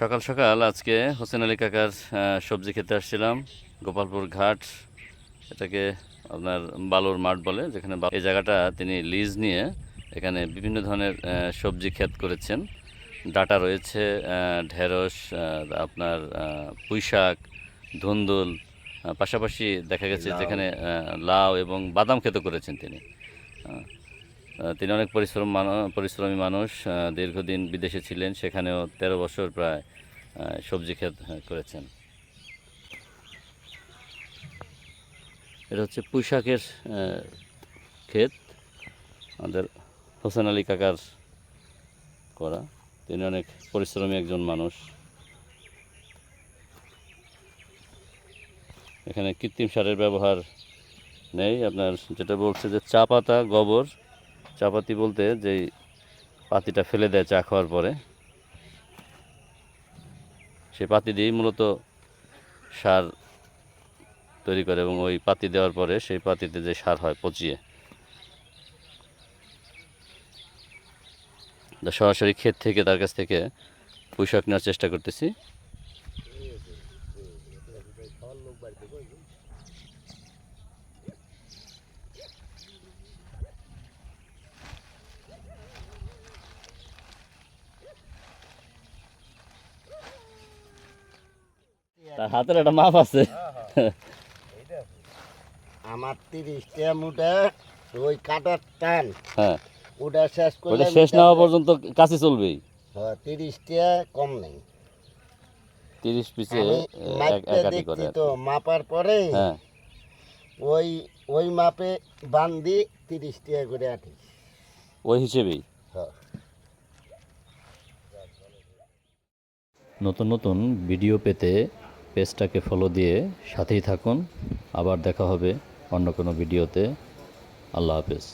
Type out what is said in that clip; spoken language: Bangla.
সকাল সকাল আজকে হোসেন আলী কাকার সবজি খেতে আসছিলাম। গোপালপুর ঘাট এটাকে আপনার বালুর মাঠ বলে যেখানে এই জায়গাটা তিনি লিজ নিয়ে এখানে বিভিন্ন ধরনের সবজি ক্ষেত করেছেন। ডাটা রয়েছে ঢেঁড়স আপনার পুঁই শাক ধুন্দুল পাশাপাশি দেখা গেছে যেখানে লাউ এবং বাদাম ক্ষেত করেছেন তিনি। তিনি অনেক পরিশ্রম পরিশ্রমী মানুষ দীর্ঘদিন বিদেশে ছিলেন, সেখানেও তেরো বছর প্রায় সবজি ক্ষেত করেছেন। এটা হচ্ছে পুঁইশাকের ক্ষেত। আমাদের হোসেন আলী কাকার করা। তিনি অনেক পরিশ্রমী একজন মানুষ। এখানে কৃত্রিম সারের ব্যবহার নেই। আপনার যেটা বলছে যে চা পাতা, গোবর চা পাতি বলতে যেই পাতিটা ফেলে দেয় চা খাওয়ার পরে, সেই পাতি দিয়েই মূলত সার তৈরি করে এবং ওই পাতি দেওয়ার পরে সেই পাতিতে যে সার হয় পচিয়ে সরাসরি ক্ষেত থেকে তার কাছ থেকে পুঁইশাক নেওয়ার চেষ্টা করতেছি। তার হাতের একটা মাপ আছে। আমার তিরিশটা মুঠা ওই কাটার টান। হ্যাঁ। ওটা শেষ করলে ওটা শেষ না হওয়া পর্যন্ত কাছে চলবেই। তিরিশটা কম নেই। তিরিশ পিসে একাটি করে। তো মাপার পরে হ্যাঁ। ওই ওই মাপে বান্ধি তিরিশ টাকা করে আঠি ওই হিসেবেই। হ্যাঁ। নতুন নতুন ভিডিও পেতে পেজটাকে ফলো দিয়ে সাথেই থাকুন। আবার দেখা হবে অন্য কোনো ভিডিওতে। আল্লাহ হাফেজ।